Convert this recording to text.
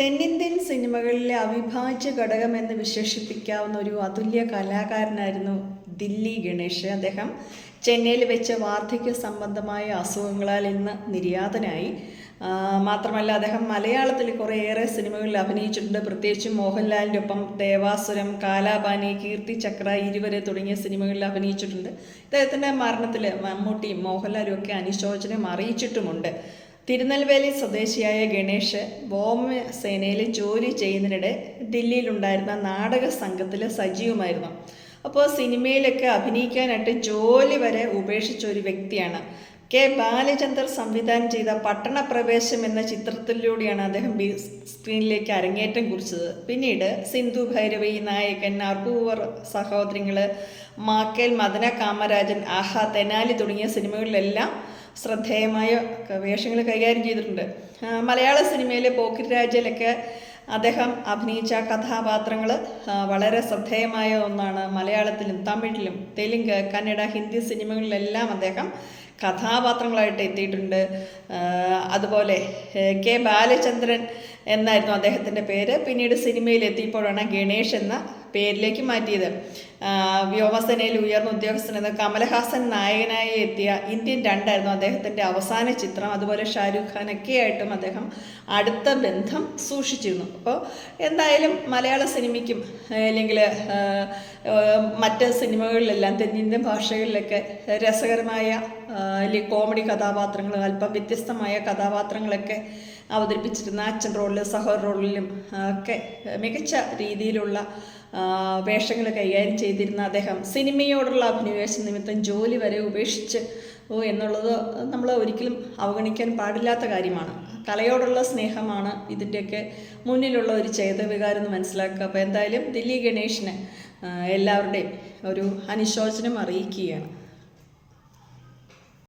തെന്നിന്ത്യൻ സിനിമകളിലെ അവിഭാജ്യ ഘടകമെന്ന് വിശേഷിപ്പിക്കാവുന്ന ഒരു അതുല്യ കലാകാരനായിരുന്നു ദില്ലി ഗണേഷ്. അദ്ദേഹം ചെന്നൈയിൽ വെച്ച വാർദ്ധക്യ സംബന്ധമായ അസുഖങ്ങളാൽ ഇന്ന് നിര്യാതനായി. മാത്രമല്ല അദ്ദേഹം മലയാളത്തിൽ കുറേയേറെ സിനിമകളിൽ അഭിനയിച്ചിട്ടുണ്ട്. പ്രത്യേകിച്ചും മോഹൻലാലിന്റെ ഒപ്പം ദേവാസുരം കാലാപാനി കീർത്തി ചക്ര ഇരുവരെ തുടങ്ങിയ സിനിമകളിൽ അഭിനയിച്ചിട്ടുണ്ട്. ഇദ്ദേഹത്തിന്റെ മരണത്തിൽ മമ്മൂട്ടിയും മോഹൻലാലും ഒക്കെ അനുശോചനം അറിയിച്ചിട്ടുമുണ്ട്. തിരുനെൽവേലി സ്വദേശിയായ ഗണേഷ് വ്യോമസേനയിൽ ജോലി ചെയ്യുന്നതിനിടെ ദില്ലിയിലുണ്ടായിരുന്ന നാടക സംഘത്തിൽ സജീവമായിരുന്നു. അപ്പോൾ സിനിമയിലൊക്കെ അഭിനയിക്കാനായിട്ട് ജോലി വരെ ഉപേക്ഷിച്ച ഒരു വ്യക്തിയാണ്. കെ ബാലചന്ദർ സംവിധാനം ചെയ്ത പട്ടണപ്രവേശം എന്ന ചിത്രത്തിലൂടെയാണ് അദ്ദേഹം സ്ക്രീനിലേക്ക് അരങ്ങേറ്റം കുറിച്ചത്. പിന്നീട് സിന്ധു ഭൈരവി നായകൻ അർബൂവർ സഹോദരങ്ങൾ മാക്കേൽ മദന കാമരാജൻ ആഹ തെനാലി തുടങ്ങിയ സിനിമകളിലെല്ലാം ശ്രദ്ധേയമായ വേഷങ്ങൾ കൈകാര്യം ചെയ്തിട്ടുണ്ട്. മലയാള സിനിമയിലെ പോക്കിരി രാജയിലൊക്കെ അദ്ദേഹം അഭിനയിച്ച കഥാപാത്രങ്ങൾ വളരെ ശ്രദ്ധേയമായ ഒന്നാണ് മലയാളത്തിലും തമിഴിലും തെലുങ്ക് കന്നഡ ഹിന്ദി സിനിമകളിലെല്ലാം അദ്ദേഹം കഥാപാത്രങ്ങളായിട്ട് എത്തിയിട്ടുണ്ട്. അതുപോലെ കെ ബാലചന്ദ്രൻ എന്നായിരുന്നു അദ്ദേഹത്തിന്റെ പേര്. പിന്നീട് സിനിമയിൽ എത്തിയപ്പോഴാണ് ഗണേഷ് എന്ന പേരിലേക്ക് മാറ്റിയത്. വ്യോമസേനയിൽ ഉയർന്ന ഉദ്യോഗസ്ഥനെന്ന് കമലഹാസൻ നായകനായി എത്തിയ ഇന്ത്യൻ രണ്ടായിരുന്നു അദ്ദേഹത്തിന്റെ അവസാന ചിത്രം. അതുപോലെ ഷാരൂഖ് ഖാനൊക്കെ ആയിട്ടും അദ്ദേഹം അടുത്ത ബന്ധം സൂക്ഷിച്ചിരുന്നു. അപ്പോൾ എന്തായാലും മലയാള സിനിമയ്ക്കും അല്ലെങ്കിൽ മറ്റ് സിനിമകളിലെല്ലാം തെന്നിന്ത്യൻ ഭാഷകളിലൊക്കെ രസകരമായ കോമഡി കഥാപാത്രങ്ങൾ അല്പം വ്യത്യസ്തമായ കഥാപാത്രങ്ങളൊക്കെ അവതരിപ്പിച്ചിരുന്ന അച്ഛൻ റോളിൽ സഹോദര റോളിലും ഒക്കെ മികച്ച രീതിയിലുള്ള വേഷങ്ങൾ കൈകാര്യം ചെയ്തിരുന്ന അദ്ദേഹം സിനിമയോടുള്ള അഭിനിവേശ നിമിത്തം ജോലി വരെ ഉപേക്ഷിച്ച് ഓ എന്നുള്ളത് നമ്മൾ ഒരിക്കലും അവഗണിക്കാൻ പാടില്ലാത്ത കാര്യമാണ്. കലയോടുള്ള സ്നേഹമാണ് ഇതിന്റെയൊക്കെ മുന്നിലുള്ള ഒരു ചേതവികാരം എന്ന് മനസ്സിലാക്കുക. അപ്പോൾ എന്തായാലും ദില്ലി ഗണേഷിന് എല്ലാവരുടെയും ഒരു അനുശോചനം അറിയിക്കുകയാണ്.